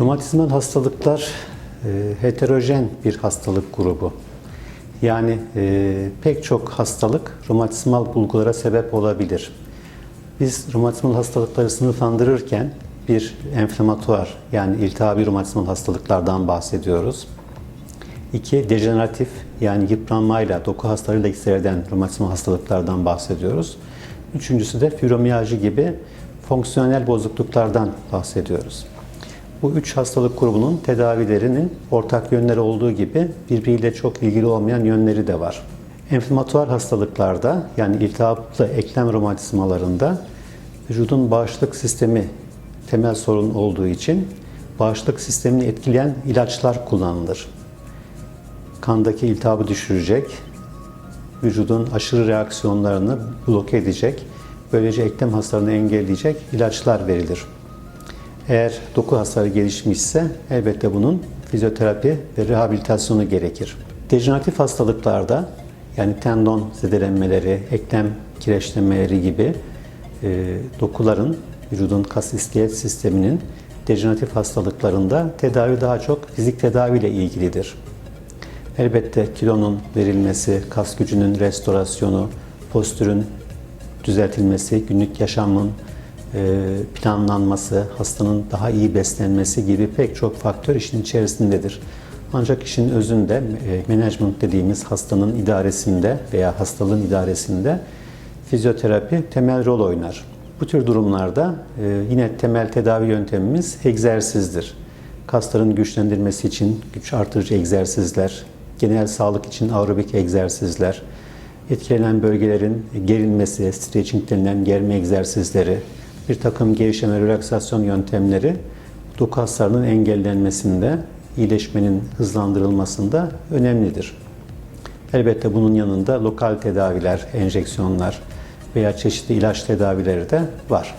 Romatizmal hastalıklar e, heterojen bir hastalık grubu. Yani e, pek çok hastalık romatizmal bulgulara sebep olabilir. Biz romatizmal hastalıkları sınıflandırırken bir enflamatuar yani iltihabi romatizmal hastalıklardan bahsediyoruz. İki, dejeneratif yani yıpranmayla, doku hastalığıyla seyreden romatizmal hastalıklardan bahsediyoruz. Üçüncüsü de fibromiyalji gibi fonksiyonel bozukluklardan bahsediyoruz. Bu üç hastalık grubunun tedavilerinin ortak yönleri olduğu gibi birbiriyle çok ilgili olmayan yönleri de var. Enflamatuar hastalıklarda yani iltihaplı eklem romatizmalarında vücudun bağışıklık sistemi temel sorun olduğu için bağışıklık sistemini etkileyen ilaçlar kullanılır. Kandaki iltihabı düşürecek, vücudun aşırı reaksiyonlarını bloke edecek, böylece eklem hasarını engelleyecek ilaçlar verilir. Eğer doku hasarı gelişmişse elbette bunun fizyoterapi ve rehabilitasyonu gerekir. Dejeneratif hastalıklarda yani tendon zedelenmeleri, eklem kireçlenmeleri gibi e, dokuların, vücudun kas iskelet sisteminin dejeneratif hastalıklarında tedavi daha çok fizik tedaviyle ilgilidir. Elbette kilonun verilmesi, kas gücünün restorasyonu, postürün düzeltilmesi, günlük yaşamın planlanması, hastanın daha iyi beslenmesi gibi pek çok faktör işin içerisindedir. Ancak işin özünde e, management dediğimiz hastanın idaresinde veya hastalığın idaresinde fizyoterapi temel rol oynar. Bu tür durumlarda e, yine temel tedavi yöntemimiz egzersizdir. Kasların güçlendirmesi için güç artırıcı egzersizler, genel sağlık için aerobik egzersizler, etkilenen bölgelerin gerilmesi, stretching denilen germe egzersizleri, bir takım gevşeme, relaksasyon yöntemleri doku hasarının engellenmesinde, iyileşmenin hızlandırılmasında önemlidir. Elbette bunun yanında lokal tedaviler, enjeksiyonlar veya çeşitli ilaç tedavileri de var.